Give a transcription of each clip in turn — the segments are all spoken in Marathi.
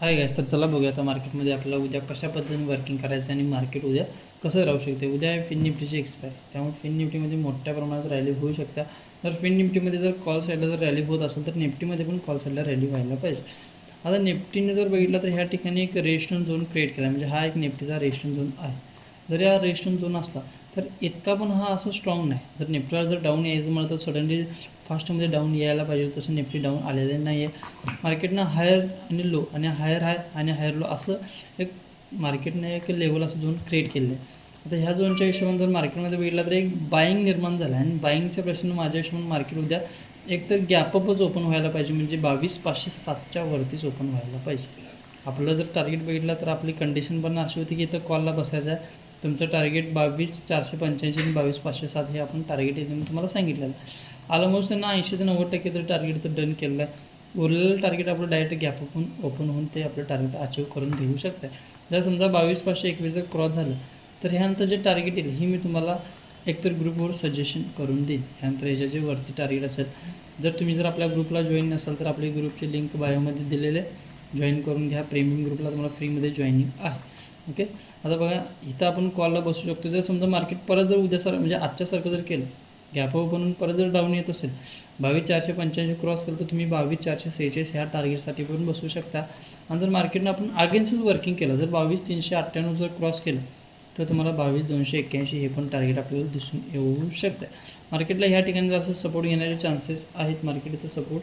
हाय गॅस तर चला बघूया आता मार्केटमध्ये आपल्याला उद्या कशा पद्धतीने वर्किंग करायचं आणि मार्केट उद्या कसं राहू शकते. उद्या आहे फिन निफ्टीची एक्सपायर त्यामुळे फिन निफ्टीमध्ये मोठ्या प्रमाणात रॅली होऊ शकता. तर फिन निफ्टीमध्ये जर कॉल साईडला जर रॅली होत असेल तर निफ्टीमध्ये पण कॉल साईडला रॅली व्हायला पाहिजे. आता निफ्टीने जर बघितलं तर ह्या ठिकाणी एक रेस्टॉन झोन क्रिएट केला. म्हणजे हा एक निफ्टीचा रेस्टन झोन आहे. जर या रेस्टॉन झोन असला तर इतका पण हा असं स्ट्रॉंग नाही. जर निफ्टीला जर डाऊन यायचं म्हणलं तर सडनली फास्टमध्ये डाऊन यायला पाहिजे तसं निफ्टी डाऊन आलेलं नाही आहे मार्केटनं हायर आणि लो आणि हायर हाय आणि हायर लो असं एक मार्केटने एक लेवल असं झोन क्रिएट केलेलं आहे. आता ह्या झोनच्या हिशोबाने जर मार्केटमध्ये बघितलं तर एक बाईंग निर्माण झालं आहे आणि बाईंगच्या प्रश्न माझ्या हिशोबाने मार्केट उद्या एक तर गॅपअपच ओपन व्हायला पाहिजे म्हणजे बावीस पाचशे सातच्या वरतीच ओपन व्हायला पाहिजे. आपलं जर टार्गेट बघितलं तर आपली कंडिशन पण अशी होती की इथं कॉलला बसायचं आहे. तुमचं टार्गेट बावीस चारशे पंच्याऐंशी आणि बावीस पाचशे सात हे आपण टार्गेट इथून तुम्हाला सांगितलेलं आहे. ऑलमोस्ट त्यांना ऐंशी ते नव्वद टक्के तरी टार्गेट तर डन केलेलं आहे. उरलेलं टार्गेट आपलं डायरेक्ट गॅप ओपन ओपन होऊन ते आपलं टार्गेट अचीव करून घेऊ शकतं जर समजा बावीस पाचशे एकवीस जर क्रॉस झालं तर ह्यानंतर जे टार्गेट येईल हे मी तुम्हाला एकतर ग्रुपवर सजेशन करून देईन. ह्यानंतर ह्याच्या जे वरती टार्गेट असेल. जर तुम्ही जर आपल्या ग्रुपला जॉईन नसाल तर आपली ग्रुपची लिंक बायोमध्ये दिलेले जॉईन करून घ्या. प्रेमिंग ग्रुपला तुम्हाला फ्रीमध्ये जॉईनिंग आहे. ओके? आता बघा इथं आपण कॉलला बसू शकतो. जर समजा मार्केट परत जर उद्या सर म्हणजे आजच्यासारखं जर केलं गॅप बनून परत जर डाऊन येत असेल बावीस चारशे पंच्याऐंशी क्रॉस केलं तर तुम्ही बावीस चारशे सेहेचाळीस ह्या टार्गेटसाठी पण बसू शकता. आणि जर मार्केटनं आपण अगेन्स्टच वर्किंग केलं जर बावीस तीनशे अठ्ठ्याण्णव जर क्रॉस केलं तर तुम्हाला बावीस दोनशे एक्क्याऐंशी हे पण टार्गेट आपल्याला दिसून येऊ शकतं मार्केटला ह्या ठिकाणी जर असं सपोर्ट घेण्याचे चान्सेस आहेत. मार्केट इथं सपोर्ट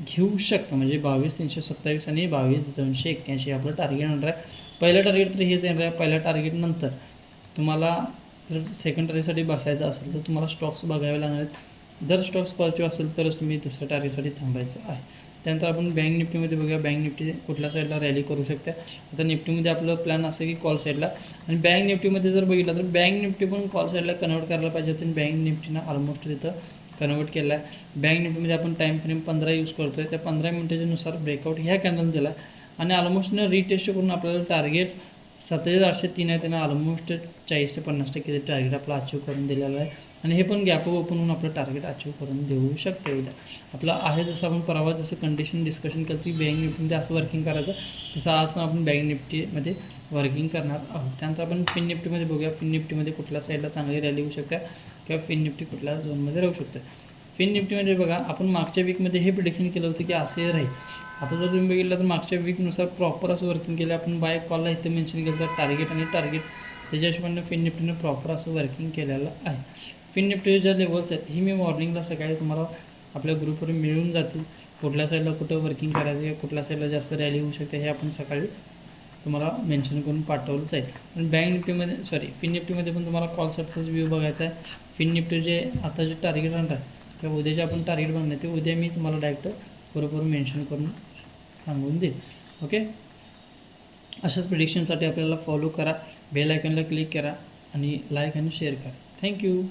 घेऊ शकता. म्हणजे बावीस तीनशे सत्तावीस आणि बावीस दोनशे एक्क्याऐंशी आपलं टार्गेट येणार आहे. पहिलं टार्गेट तर हेच येणार आहे. पहिल्या टार्गेटनंतर तुम्हाला जर सेकंड टार्गेटसाठी बसायचं असेल तर तुम्हाला स्टॉक्स बघावे लागणार आहेत. जर स्टॉक्स पॉझिटिव्ह असेल तरच तुम्ही दुसऱ्या टार्गेटसाठी थांबायचं आहे. त्यानंतर आपण बँक निफ्टीमध्ये बघूया. बँक निफ्टी कुठल्या साईडला रॅली करू शकते? आता निफ्टीमध्ये आपलं प्लॅन असं की कॉल साईडला आणि बँक निफ्टीमध्ये जर बघितलं तर बँक निफ्टी पण कॉल साईडला कन्वर्ट करायला पाहिजे तर बँक निफ्टीनं ऑलमोस्ट तिथं कन्वर्ट केला आहे. बँक निफ्टीमध्ये आपण टाईम फ्रेम पंधरा यूज करतो आहे त्या पंधरा मिनिटाच्यानुसार ब्रेकआउट ह्या कॅन्डल दिला. आणि ऑलमोस्ट न रिटेस्ट करून आपल्याला टार्गेट सत्तेचाळीस आठशे तीन आहे. त्यांना ऑलमोस्ट चाळीस ते पन्नास टक्के टार्गेट आपला अचीव करून दिलेलं आहे. आणि हे पण गॅप ओपन होऊन आपलं टार्गेट अचीव करून देऊ शकते उद्या. आपलं आहे जसं आपण परवा जसं कंडिशन डिस्कशन केलं की बँक निफ्टीमध्ये असं वर्किंग करायचं. तसं आज पण आपण बँक निफ्टीमध्ये वर्किंग करणार आहोत. त्यानंतर आपण फिन निफ्टीमध्ये बघूया. फिन निफ्टीमध्ये कुठल्या साईडला चांगली रॅली होऊ शकते किंवा फिन निफ्टी कुठल्या झोनमध्ये राहू शकते. फिन निफ्टीमध्ये बघा आपण मागच्या वीकमध्ये हे प्रिडिक्शन केलं होतं की असे राहील. आता जर तुम्ही बघितलं तर मागच्या वीकनुसार प्रॉपर असं वर्किंग केलं. आपण बाय कॉलला इथं मेन्शन केलं तर टार्गेट आणि टार्गेट त्याच्या हिशोबाने फिन निफ्टीनं प्रॉपर असं वर्किंग केलेलं आहे. फिन निफ्टीचे ज्या लेवल्स आहेत ही मी मॉर्निंगला सकाळी तुम्हाला आपल्या ग्रुपवर मिळून जातील. कुठल्या साईडला कुठं वर्किंग करायचं आहे कुठल्या साईडला जास्त रॅली होऊ शकते हे आपण सकाळी तुम्हाला मेन्शन करून पाठवलंच आहे. आणि बँक निफ्टीमध्ये सॉरी फिन निफ्टीमध्ये पण तुम्हाला कॉल सेटचाच व्ह्यू बघायचा आहे. फिन निफ्टी जे आता जे टार्गेट राहणार आहे किंवा उद्याचे आपण टार्गेट बघणार ते उद्या मी तुम्हाला डायरेक्ट बरोबर मेन्शन करून सांगून देईल ओके अशाच प्रिडिक्शनसाठी आपल्याला फॉलो करा बेल आयकनला क्लिक करा आणि लाईक आणि शेअर करा. थँक्यू